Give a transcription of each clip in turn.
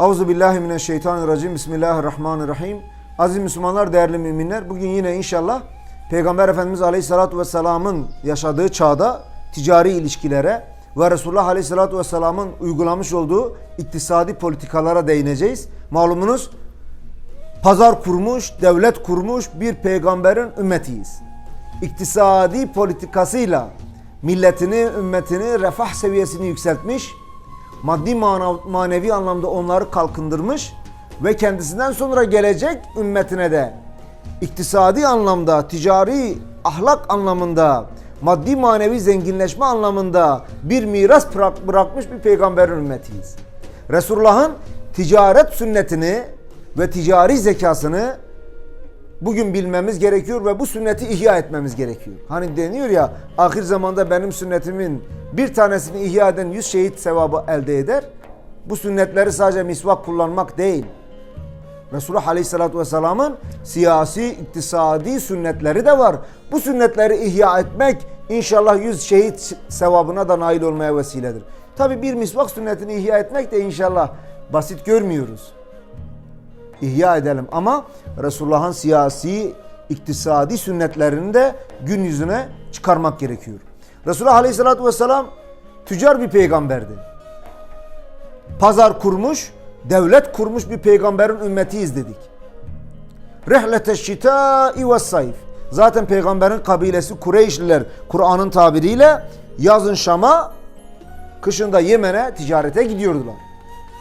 Auzu billahi mineşşeytanirracim. Bismillahirrahmanirrahim. Aziz Müslümanlar, değerli müminler. Bugün yine inşallah Peygamber Efendimiz Aleyhisselatü Vesselam'ın yaşadığı çağda ticari ilişkilere ve Resulullah Aleyhisselatü Vesselam'ın uygulamış olduğu iktisadi politikalara değineceğiz. Malumunuz pazar kurmuş, devlet kurmuş bir peygamberin ümmetiyiz. İktisadi politikasıyla milletini, ümmetini, refah seviyesini yükseltmiş, maddi manevi anlamda onları kalkındırmış ve kendisinden sonra gelecek ümmetine de iktisadi anlamda, ticari ahlak anlamında, maddi manevi zenginleşme anlamında bir miras bırak- bırakmış bir peygamberin ümmetiyiz. Resulullah'ın ticaret sünnetini ve ticari zekasını bugün bilmemiz gerekiyor ve bu sünneti ihya etmemiz gerekiyor. Hani deniyor ya ahir zamanda benim sünnetimin bir tanesini ihya eden yüz şehit sevabı elde eder. Bu sünnetleri sadece misvak kullanmak değil. Resulullah Aleyhisselatü Vesselam'ın siyasi, iktisadi sünnetleri de var. Bu sünnetleri ihya etmek inşallah yüz şehit sevabına da nail olmaya vesiledir. Tabi bir misvak sünnetini ihya etmek de inşallah basit görmüyoruz ihya edelim. Ama Resulullah'ın siyasi, iktisadi sünnetlerini de gün yüzüne çıkarmak gerekiyor. Resulullah Aleyhisselatü Vesselam tüccar bir peygamberdi. Pazar kurmuş, devlet kurmuş bir peygamberin ümmetiyiz dedik. Rehlete şitai ve sayf. Zaten peygamberin kabilesi Kureyşliler Kur'an'ın tabiriyle yazın Şam'a, kışında Yemen'e ticarete gidiyordular.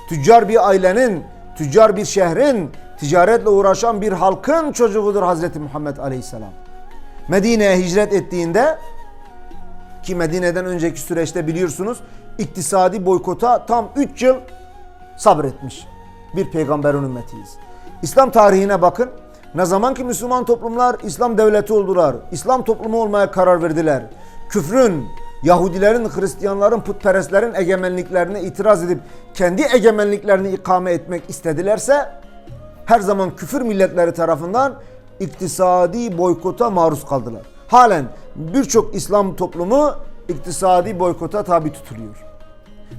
Tüccar bir ailenin, tüccar bir şehrin, ticaretle uğraşan bir halkın çocuğudur Hazreti Muhammed Aleyhisselam. Medine'ye hicret ettiğinde ki Medine'den önceki süreçte biliyorsunuz iktisadi boykota tam 3 yıl sabretmiş bir peygamberin ümmetiyiz. İslam tarihine bakın. Ne zaman ki Müslüman toplumlar İslam devleti oldular, İslam toplumu olmaya karar verdiler. Küfrün, Yahudilerin, Hristiyanların, putperestlerin egemenliklerine itiraz edip kendi egemenliklerini ikame etmek istedilerse her zaman küfür milletleri tarafından iktisadi boykota maruz kaldılar. Halen birçok İslam toplumu iktisadi boykota tabi tutuluyor.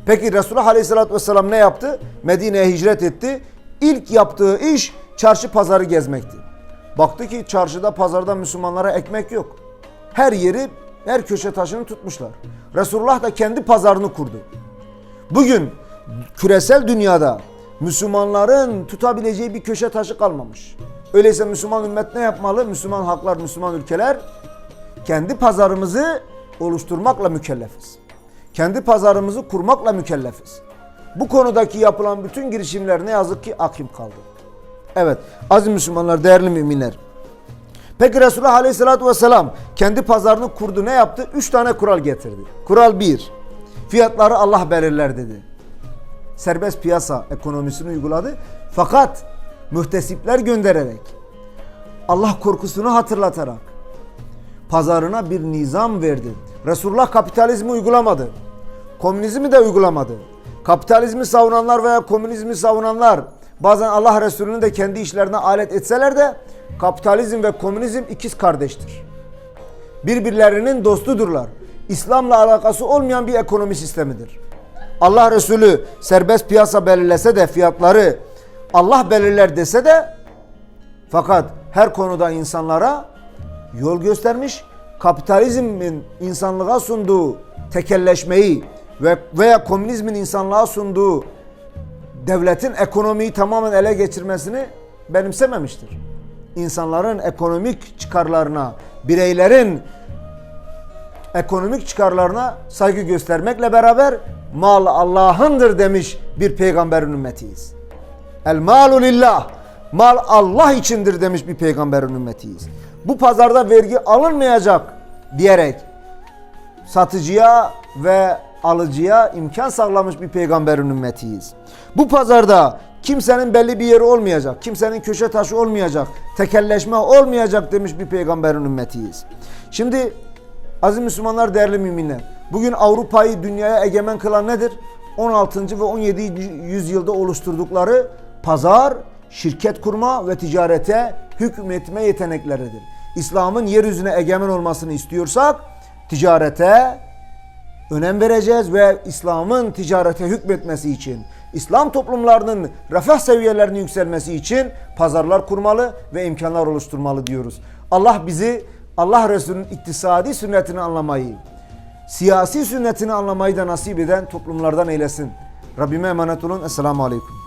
Peki Resulullah Aleyhisselatü Vesselam ne yaptı? Medine'ye hicret etti. İlk yaptığı iş çarşı pazarı gezmekti. Baktı ki çarşıda pazarda Müslümanlara ekmek yok. Her yeri, her köşe taşını tutmuşlar. Resulullah da kendi pazarını kurdu. Bugün küresel dünyada Müslümanların tutabileceği bir köşe taşı kalmamış. Öyleyse Müslüman ümmet ne yapmalı? Müslüman halklar, Müslüman ülkeler kendi pazarımızı oluşturmakla mükellefiz. Kendi pazarımızı kurmakla mükellefiz. Bu konudaki yapılan bütün girişimler ne yazık ki akim kaldı. Evet, aziz Müslümanlar, değerli müminler. Peki Resulullah Aleyhisselatü Vesselam kendi pazarını kurdu ne yaptı? Üç tane kural getirdi. Kural bir, fiyatları Allah belirler dedi. Serbest piyasa ekonomisini uyguladı. Fakat mühtesipler göndererek, Allah korkusunu hatırlatarak, pazarına bir nizam verdi. Resulullah kapitalizmi uygulamadı. Komünizmi de uygulamadı. Kapitalizmi savunanlar veya komünizmi savunanlar bazen Allah Resulü'nü de kendi işlerine alet etseler de kapitalizm ve komünizm ikiz kardeştir. Birbirlerinin dostudurlar. İslam'la alakası olmayan bir ekonomi sistemidir. Allah Resulü serbest piyasa belirlese de fiyatları Allah belirler dese de fakat her konuda insanlara yol göstermiş. Kapitalizmin insanlığa sunduğu tekelleşmeyi ve veya komünizmin insanlığa sunduğu devletin ekonomiyi tamamen ele geçirmesini benimsememiştir. İnsanların ekonomik çıkarlarına, bireylerin ekonomik çıkarlarına saygı göstermekle beraber mal Allah'ındır demiş bir peygamberin ümmetiyiz. El malu lillah. Mal Allah içindir demiş bir peygamberin ümmetiyiz. Bu pazarda vergi alınmayacak diyerek satıcıya ve alıcıya imkan sağlamış bir peygamberin ümmetiyiz. Bu pazarda kimsenin belli bir yeri olmayacak, kimsenin köşe taşı olmayacak, tekelleşme olmayacak demiş bir peygamberin ümmetiyiz. Şimdi aziz Müslümanlar, değerli müminler, bugün Avrupa'yı dünyaya egemen kılan nedir? 16. ve 17. yüzyılda oluşturdukları pazar, şirket kurma ve ticarete hükmetme yetenekleridir. İslam'ın yeryüzüne egemen olmasını istiyorsak ticarete önem vereceğiz ve İslam'ın ticarete hükmetmesi için İslam toplumlarının refah seviyelerinin yükselmesi için pazarlar kurmalı ve imkanlar oluşturmalı diyoruz. Allah bizi Allah Resulü'nün iktisadi sünnetini anlamayı, siyasi sünnetini anlamayı da nasip eden toplumlardan eylesin. Rabbime emanet olun. Esselamu Aleyküm.